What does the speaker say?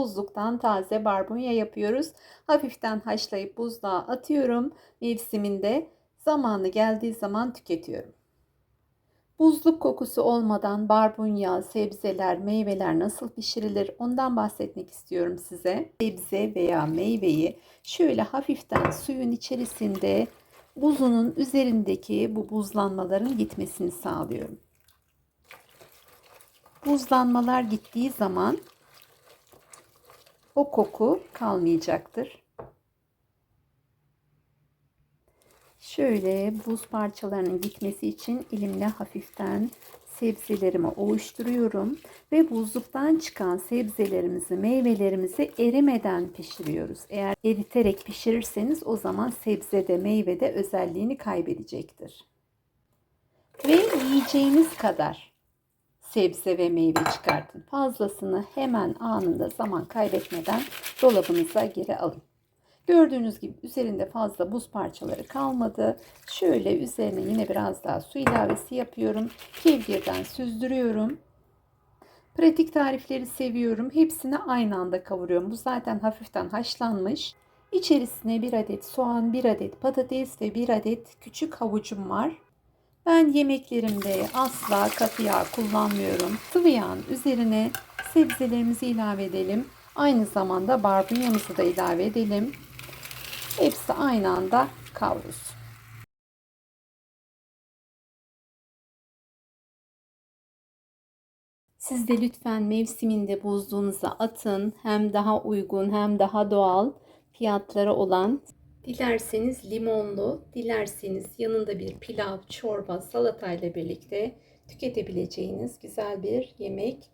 buzluktan taze barbunya yapıyoruz. Hafiften haşlayıp buzluğa atıyorum. Mevsiminde zamanı geldiği zaman tüketiyorum. Buzluk kokusu olmadan barbunya, sebzeler, meyveler nasıl pişirilir ondan bahsetmek istiyorum size. Sebze veya meyveyi şöyle hafiften suyun içerisinde buzunun üzerindeki bu buzlanmaların gitmesini sağlıyorum. Buzlanmalar gittiği zaman o koku kalmayacaktır. Şöyle buz parçalarının gitmesi için elimle hafiften sebzelerimi ovuşturuyorum ve buzluktan çıkan sebzelerimizi, meyvelerimizi erimeden pişiriyoruz. Eğer eriterek pişirirseniz o zaman sebzede, meyvede özelliğini kaybedecektir. Ve yiyeceğiniz kadar sebze ve meyve çıkartın. Fazlasını hemen anında zaman kaybetmeden dolabınıza geri alın. Gördüğünüz gibi üzerinde fazla buz parçaları kalmadı. Şöyle üzerine yine biraz daha su ilavesi yapıyorum. Kevgirden süzdürüyorum. Pratik tarifleri seviyorum. Hepsini aynı anda kavuruyorum. Bu zaten hafiften haşlanmış. İçerisine bir adet soğan, bir adet patates ve bir adet küçük havucum var. Ben yemeklerimde asla katı yağ kullanmıyorum. Sıvı yağın üzerine sebzelerimizi ilave edelim. Aynı zamanda barbunyamızı da ilave edelim. Hepsi aynı anda kavrulsun. Siz de lütfen mevsiminde buzluğunuza atın. Hem daha uygun hem daha doğal fiyatları olan Dilerseniz limonlu, dilerseniz yanında bir pilav, çorba, salatayla birlikte tüketebileceğiniz güzel bir yemek.